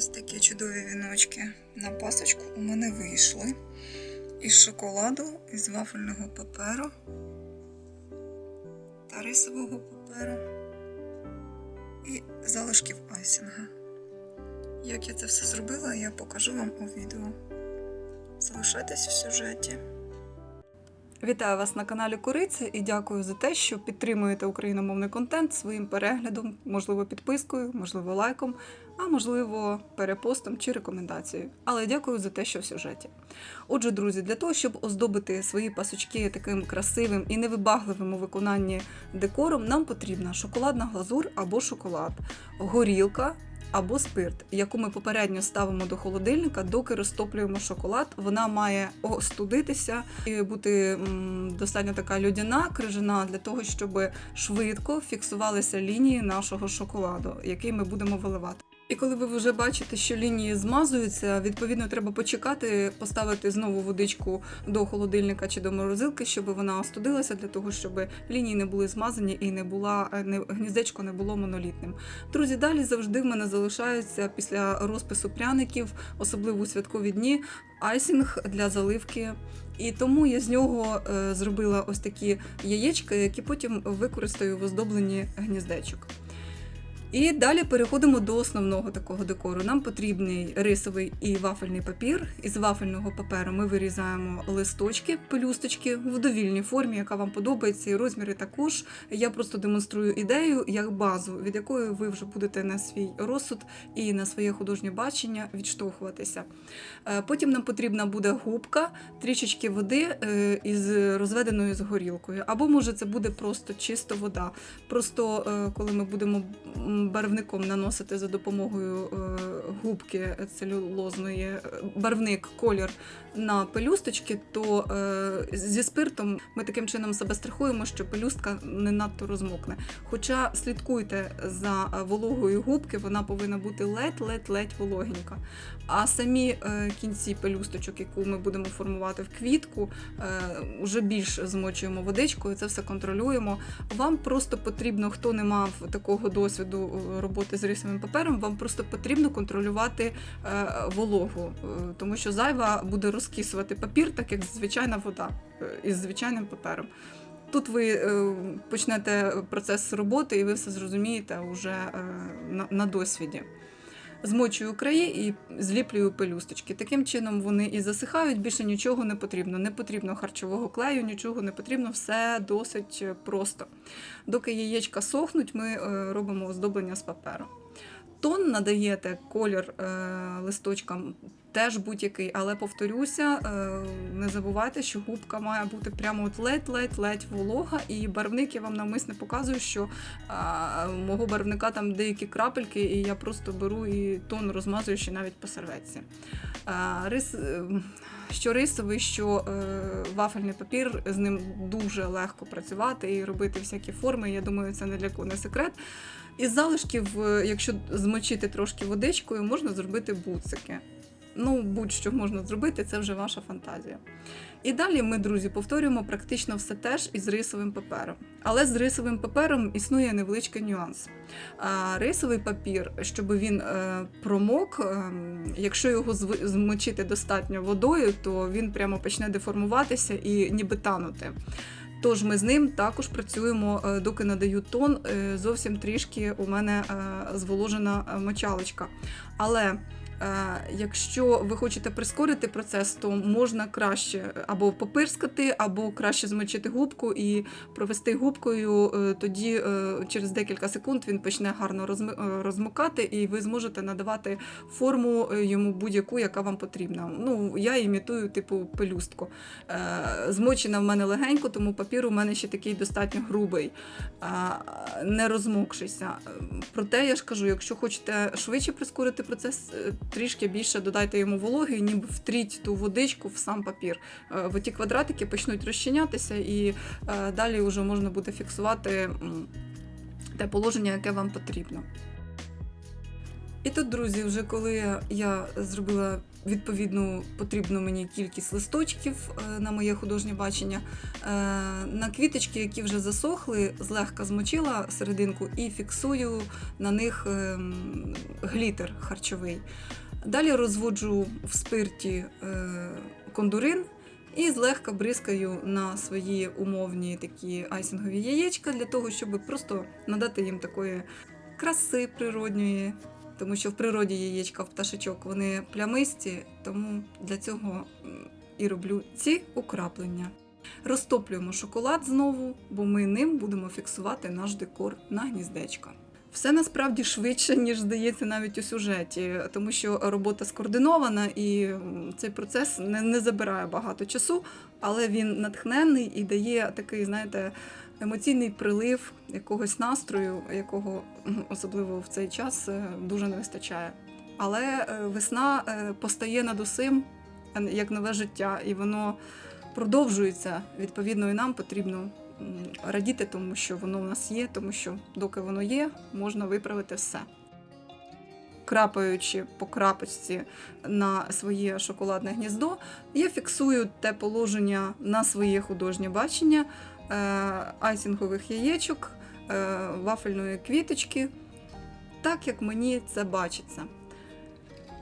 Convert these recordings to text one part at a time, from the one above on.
Ось такі чудові віночки на пасочку у мене вийшли. Із шоколаду, із вафельного паперу та рисового паперу і залишків айсінга. Як я це все зробила, я покажу вам у відео. Залишайтесь в сюжеті. Вітаю вас на каналі Куриця і дякую за те, що підтримуєте україномовний контент своїм переглядом, можливо, підпискою, можливо, лайком, а можливо, перепостом чи рекомендацією. Але дякую за те, що в сюжеті. Отже, друзі, для того, щоб оздобити свої пасочки таким красивим і невибагливим у виконанні декором, нам потрібна шоколадна глазур або шоколад, горілка. Або спирт, яку ми попередньо ставимо до холодильника, доки розтоплюємо шоколад. Вона має остудитися і бути достатньо така людяна, крижана для того, щоб швидко фіксувалися лінії нашого шоколаду, який ми будемо виливати. І коли ви вже бачите, що лінії змазуються, відповідно треба почекати, поставити знову водичку до холодильника чи до морозилки, щоб вона остудилася, для того, щоб лінії не були змазані і не була не гніздечко не було монолітним. Друзі, далі завжди в мене залишаються після розпису пряників, особливо у святкові дні, айсінг для заливки. І тому я з нього е, зробила ось такі яєчка, які потім використаю в оздобленні гніздечок. І далі переходимо до основного такого декору. Нам потрібний рисовий і вафельний папір. Із вафельного паперу ми вирізаємо листочки, пелюсточки в довільній формі, яка вам подобається, і розміри також. Я просто демонструю ідею як базу, від якої ви вже будете на свій розсуд і на своє художнє бачення відштовхуватися. Е, Потім нам потрібна буде губка, трішечки води е, із розведеною з горілкою. Або може це буде просто чисто вода. Просто е, коли ми будемо барвником наносити за допомогою е, губки целюлозної, е, барвник, колір на пелюсточки, то е, зі спиртом ми таким чином себе страхуємо, що пелюстка не надто розмокне. Хоча слідкуйте за вологою губки, вона повинна бути ледь-ледь-ледь вологенька. А самі е, кінці пелюсточок, яку ми будемо формувати в квітку, е, вже більш змочуємо водичкою, це все контролюємо. Вам просто потрібно, хто не мав такого досвіду е, роботи з рисовим папером, вам просто потрібно контролювати е, вологу, е, тому що зайва буде розкисувати папір, так як звичайна вода е, із звичайним папером. Тут ви е, почнете процес роботи, і ви все зрозумієте вже е, на, досвіді. Змочую краї і зліплюю пелюсточки. Таким чином вони і засихають, більше нічого не потрібно. Не потрібно харчового клею, нічого не потрібно, все досить просто. Доки яєчка сохнуть, ми робимо оздоблення з паперу. Тон надаєте колір е, листочкам теж будь-який, але повторюся, е, не забувайте, що губка має бути прямо от ледь-ледь-ледь волога, і барвник я вам навмисне показую, що а, мого барвника там деякі крапельки, і я просто беру і тон розмазую ще навіть по серветці. А, рис, е, що рисовий, що е, вафельний папір, з ним дуже легко працювати і робити всякі форми. Я думаю, це не для кого не секрет. Із залишків, е, якщо змочити трошки водичкою, можна зробити буцики. Ну, будь-що можна зробити, це вже ваша фантазія. І далі ми, друзі, повторюємо практично все теж із рисовим папером. Але з рисовим папером існує невеличкий нюанс. А, рисовий папір, щоб він е, промок, е, якщо його змочити достатньо водою, то він прямо почне деформуватися і ніби танути. Тож ми з ним також працюємо, е, доки надаю тон. е, Зовсім трішки у мене е, зволожена мочалочка. Але Якщо ви хочете прискорити процес, то можна краще або попирскати, або краще змочити губку і провести губкою. е, Тоді е, через декілька секунд він почне гарно е, розмокати, і ви зможете надавати форму йому будь-яку, яка вам потрібна. Ну, я імітую типу пелюстку. Змочена в мене легенько, тому папір у мене ще такий достатньо грубий, не розмокшийся. Проте я ж кажу, якщо хочете швидше прискорити процес, трішки більше додайте йому вологи, ніби втріть ту водичку в сам папір. Е, ті квадратики почнуть розчинятися, і е, далі вже можна буде фіксувати те положення, яке вам потрібно. І тут, друзі, вже коли я зробила відповідну потрібну мені кількість листочків е, на моє художнє бачення. Е, На квіточки, які вже засохли, злегка змочила серединку і фіксую на них ем, глітер харчовий. Далі розводжу в спирті е, кондурин і злегка бризкаю на свої умовні такі айсингові яєчка для того, щоб просто надати їм такої краси природньої. Тому що в природі яєчка в пташечок вони плямисті, тому для цього і роблю ці украплення. Розтоплюємо шоколад знову, бо ми ним будемо фіксувати наш декор на гніздечко. Все насправді швидше, ніж здається навіть у сюжеті, тому що робота скоординована і цей процес не, не забирає багато часу, але він натхненний і дає такий, знаєте, емоційний прилив якогось настрою, якого особливо в цей час е, дуже не вистачає. Але е, весна е, постає над усім як нове життя, і воно продовжується. Відповідно, і нам потрібно радіти, тому що воно в нас є, тому що доки воно є, можна виправити все. Крапаючи по крапочці на своє шоколадне гніздо, я фіксую те положення на своє художнє бачення е, айсингових яєчок, е, вафельної квіточки, так як мені це бачиться.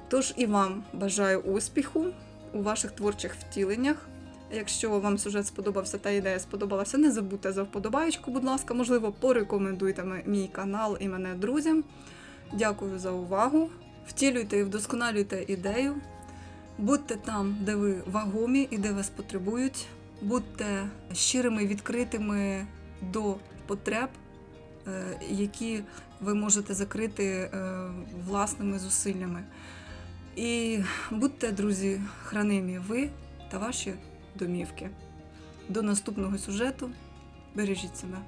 Тож і вам бажаю успіху у ваших творчих втіленнях. Якщо вам сюжет сподобався та ідея сподобалася, не забудьте за вподобаєчку, будь ласка, можливо, порекомендуйте мій канал і мене друзям. Дякую за увагу. Втілюйте і вдосконалюйте ідею. Будьте там, де ви вагомі і де вас потребують. Будьте щирими, відкритими до потреб, е, які ви можете закрити е, власними зусиллями. І будьте, друзі, хранимі ви та ваші домівки. До наступного сюжету. Бережіть себе.